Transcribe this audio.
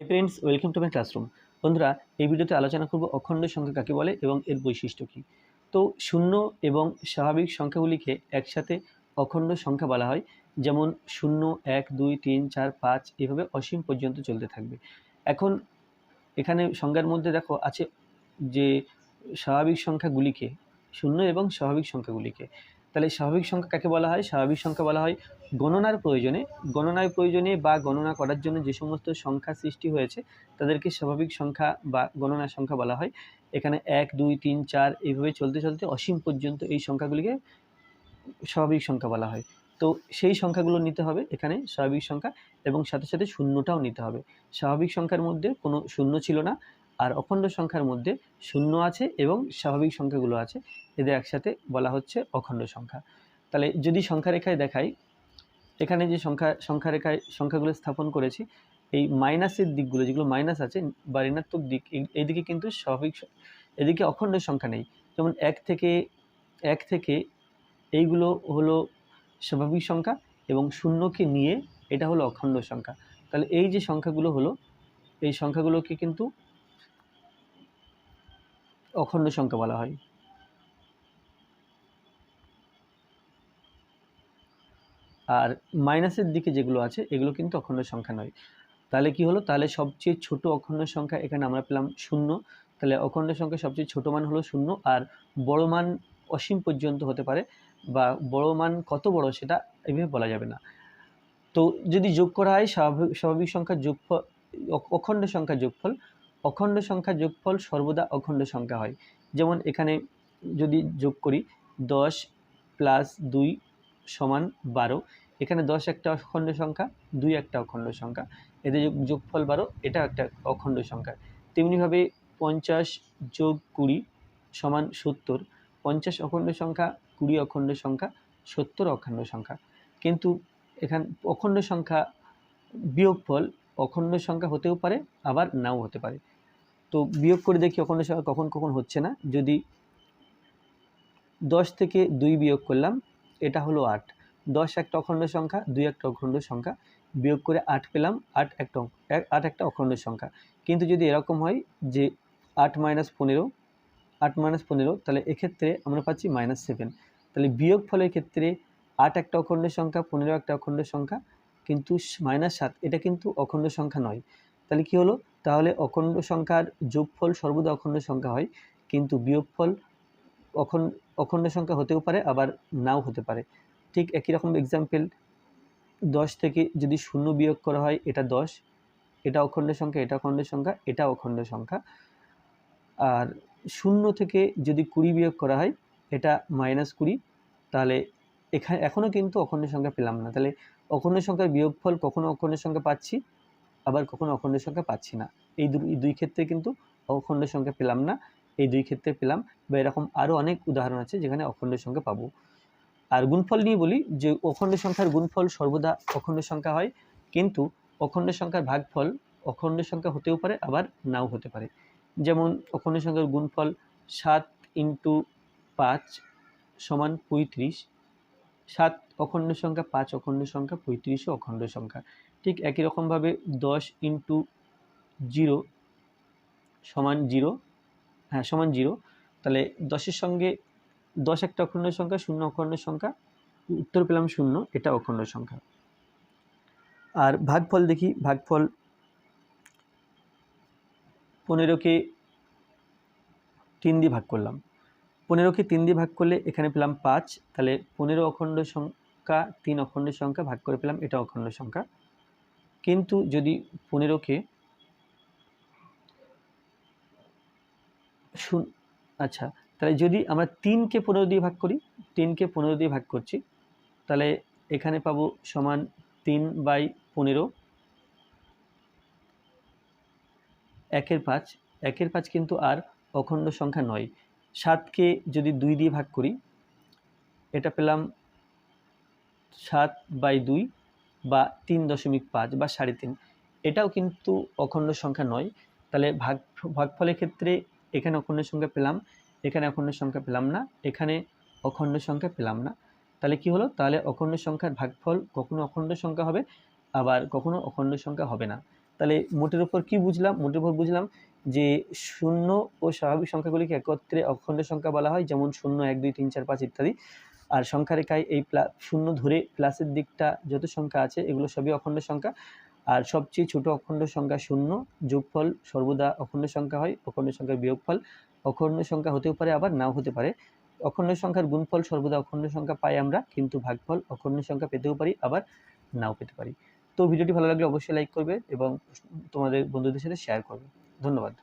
Friends welcome to my classroom বন্ধুরা, এই ভিডিওতে আলোচনা করব অখণ্ড সংখ্যা কাকে বলে এবং এর বৈশিষ্ট্য কী? তো শূন্য এবং স্বাভাবিক সংখ্যাগুলিকে একসাথে অখণ্ড সংখ্যা বলা হয়। যেমন শূন্য, এক, দুই, তিন, চার, পাঁচ এভাবে অসীম পর্যন্ত চলতে থাকবে। এখন এখানে সংজ্ঞার মধ্যে দেখো আছে যে স্বাভাবিক সংখ্যাগুলিকে, শূন্য এবং স্বাভাবিক সংখ্যাগুলিকে। তাহলে স্বাভাবিক সংখ্যা কাকে বলা হয়? স্বাভাবিক সংখ্যা বলা হয় গণনার প্রয়োজনে। গণনার প্রয়োজনে বা গণনা করার জন্য যে সমস্ত সংখ্যা সৃষ্টি হয়েছে, তাদেরকে স্বাভাবিক সংখ্যা বা গণনার সংখ্যা বলা হয়। এখানে এক, দুই, তিন, চার এইভাবে চলতে চলতে অসীম পর্যন্ত এই সংখ্যাগুলিকে স্বাভাবিক সংখ্যা বলা হয়। তো সেই সংখ্যাগুলো নিতে হবে এখানে, স্বাভাবিক সংখ্যা, এবং সাথে সাথে শূন্যটাও নিতে হবে। স্বাভাবিক সংখ্যার মধ্যে কোনো শূন্য ছিল না। আর অখণ্ড সংখ্যার মধ্যে শূন্য আছে এবং স্বাভাবিক সংখ্যাগুলো আছে। এদের একসাথে বলা হচ্ছে অখণ্ড সংখ্যা। তাহলে যদি সংখ্যা রেখায় দেখাই, এখানে যে সংখ্যা সংখ্যা রেখায় সংখ্যাগুলো স্থাপন করেছি, এই মাইনাসের দিকগুলো, যেগুলো মাইনাস আছে, বা ঋণাত্মক দিক, এই- এইদিকে কিন্তু স্বাভাবিক এদিকে অখণ্ড সংখ্যা নেই। যেমন এক থেকে এক থেকে এইগুলো হলো স্বাভাবিক সংখ্যা এবং শূন্যকে নিয়ে এটা হলো অখণ্ড সংখ্যা। তাহলে এই যে সংখ্যাগুলো হলো, এই সংখ্যাগুলোকে কিন্তু অখণ্ড সংখ্যা বলা হয়। আর মাইনাসের দিকে যেগুলো আছে, এগুলো কিন্তু অখণ্ড সংখ্যা নয়। তাহলে কি হলো? তাহলে সবচেয়ে ছোট অখণ্ড সংখ্যা এখানে আমরা পেলাম শূন্য। তাহলে অখণ্ড সংখ্যা সবচেয়ে ছোট মান হলো শূন্য, আর বড় মান অসীম পর্যন্ত হতে পারে, বা বড় মান কত বড় সেটা এভাবে বলা যাবে না। তো যদি যোগ করা হয়, স্বাভাবিক স্বাভাবিক সংখ্যা যোগফল অখণ্ড সংখ্যা যোগফল অখণ্ড সংখ্যা যোগফল সর্বদা অখণ্ড সংখ্যা হয়। যেমন এখানে যদি যোগ করি, দশ প্লাস দুই সমান বারো, এখানে দশ একটা অখণ্ড সংখ্যা, দুই একটা অখণ্ড সংখ্যা। এদের যোগ- যোগফল বারো, এটা একটা অখণ্ড সংখ্যা। তেমনিভাবে পঞ্চাশ যোগ কুড়ি সমান সত্তর, পঞ্চাশ অখণ্ড সংখ্যা, কুড়ি অখণ্ড সংখ্যা, সত্তর অখণ্ড সংখ্যা। কিন্তু এখান অখণ্ড সংখ্যা বিয়োগফল অখণ্ড সংখ্যা হতেও পারে, আবার নাও হতে পারে। তো বিয়োগ করে দেখি অখণ্ড সংখ্যা কখন কখন হচ্ছে না। যদি দশ থেকে দুই বিয়োগ করলাম, এটা হলো আট। দশ একটা অখণ্ড সংখ্যা, দুই একটা অখণ্ড সংখ্যা। বিয়োগ করে আট পেলাম, আট একটা আট একটা অখণ্ড সংখ্যা। কিন্তু যদি এরকম হয় যে আট মাইনাস পনেরো, আট মাইনাস পনেরো, তাহলে এক্ষেত্রে আমরা পাচ্ছি মাইনাস সেভেন। তাহলে বিয়োগ ফলের ক্ষেত্রে আট একটা অখণ্ড সংখ্যা, পনেরো একটা অখণ্ড সংখ্যা কিন্তু মাইনাস সাত, এটা কিন্তু অখণ্ড সংখ্যা নয়। তাহলে কি হলো? তাহলে অখণ্ড সংখ্যার যোগফল সর্বদা অখণ্ড সংখ্যা হয়, কিন্তু বিয়োগফল অখণ্ড অখণ্ড সংখ্যা হতেও পারে, আবার নাও হতে পারে। ঠিক একই রকম এক্সাম্পল দশ থেকে যদি শূন্য বিয়োগ করা হয়, এটা দশ, এটা অখণ্ড সংখ্যা, এটা অখণ্ড সংখ্যা, এটা অখণ্ড সংখ্যা। আর শূন্য থেকে যদি কুড়ি বিয়োগ করা হয়, এটা মাইনাস কুড়ি, তাহলে এখানে এখনও কিন্তু অখণ্ড সংখ্যা পেলাম না। তাহলে অখণ্ড সংখ্যার বিয়োগফল কখনো অখণ্ড সংখ্যা পাচ্ছি, আবার কখনো অখণ্ড সংখ্যা পাচ্ছি না। এই দুই এই দুই ক্ষেত্রে কিন্তু অখণ্ড সংখ্যা পেলাম না, এই দুই ক্ষেত্রে পেলাম। বা এরকম আরও অনেক উদাহরণ আছে যেখানে অখণ্ড সংখ্যা পাবো। আর গুণফল নিয়ে বলি যে অখণ্ড সংখ্যার গুণফল সর্বদা অখণ্ড সংখ্যা হয়, কিন্তু অখণ্ড সংখ্যার ভাগফল অখণ্ড সংখ্যা হতেও পারে, আবার নাও হতে পারে। যেমন অখণ্ড সংখ্যার গুণফল সাত ইন্টু পাঁচ সমান পঁয়ত্রিশ সাত অখণ্ড সংখ্যা, পাঁচ অখণ্ড সংখ্যা পঁয়ত্রিশও অখণ্ড সংখ্যা। ঠিক একই রকমভাবে দশ ইন্টু জিরো সমান জিরো হ্যাঁ সমান জিরো। তাহলে দশের সঙ্গে দশ একটা অখণ্ড সংখ্যা, শূন্য অখণ্ড সংখ্যা, উত্তর পেলাম শূন্য, এটা অখণ্ড সংখ্যা। আর ভাগফল দেখি, ভাগফল পনেরোকে তিন দিয়ে ভাগ করলাম। পনেরোকে তিন দিয়ে ভাগ করলে এখানে পেলাম পাঁচ, তাহলে পনেরো অখণ্ড সংখ্যা, তিন অখণ্ড সংখ্যা ভাগ করে পেলাম এটা অখণ্ড সংখ্যা। কিন্তু যদি পনেরোকে শূন্য আচ্ছা তাহলে যদি আমরা তিনকে পনেরো দিয়ে ভাগ করি তিনকে পনেরো দিয়ে ভাগ করছি, তাহলে এখানে পাবো সমান তিন বাই পনেরো, একের পাঁচ একের পাঁচ কিন্তু আর অখণ্ড সংখ্যা নয়। সাতকে যদি দুই দিয়ে ভাগ করি, এটা পেলাম সাত বাই দুই বা তিন দশমিক পাঁচ বা সাড়ে তিন। এটাও কিন্তু অখণ্ড সংখ্যা নয়। তাহলে ভাগ, ভাগফলের ক্ষেত্রে এখানে অখণ্ড সংখ্যা পেলাম, এখানে অখণ্ড সংখ্যা পেলাম না, এখানে অখণ্ড সংখ্যা পেলাম না। তাহলে কি হলো? তাহলে অখণ্ড সংখ্যার ভাগফল কখনো অখণ্ড সংখ্যা হবে, আবার কখনো অখণ্ড সংখ্যা হবে না। তাহলে মোটের উপর কি বুঝলাম? মোটের উপর বুঝলাম যে শূন্য ও স্বাভাবিক সংখ্যাগুলিকে একত্রে অখণ্ড সংখ্যা বলা হয়, যেমন শূন্য, এক, দুই, তিন, চার, পাঁচ ইত্যাদি। আর সংখ্যা রেখায় এই শূন্য ধরে প্লাসের দিকটা যত সংখ্যা আছে, এগুলো সবই অখণ্ড সংখ্যা। আর সবচেয়ে ছোট অখণ্ড সংখ্যা শূন্য, যোগফল সর্বদা অখণ্ড সংখ্যা হয়, অখণ্ড সংখ্যার বিয়োগফল অখণ্ড সংখ্যা হতেও পারে, আবার নাও হতে পারে। অখণ্ড সংখ্যার গুণফল সর্বদা অখণ্ড সংখ্যা পাই আমরা, কিন্তু ভাগফল অখণ্ড সংখ্যা পেতেও পারি, আবার নাও পেতে পারি। তো ভিডিওটি ভালো লাগলে অবশ্যই লাইক করবে এবং তোমাদের বন্ধুদের সাথে শেয়ার করবে। ধন্যবাদ।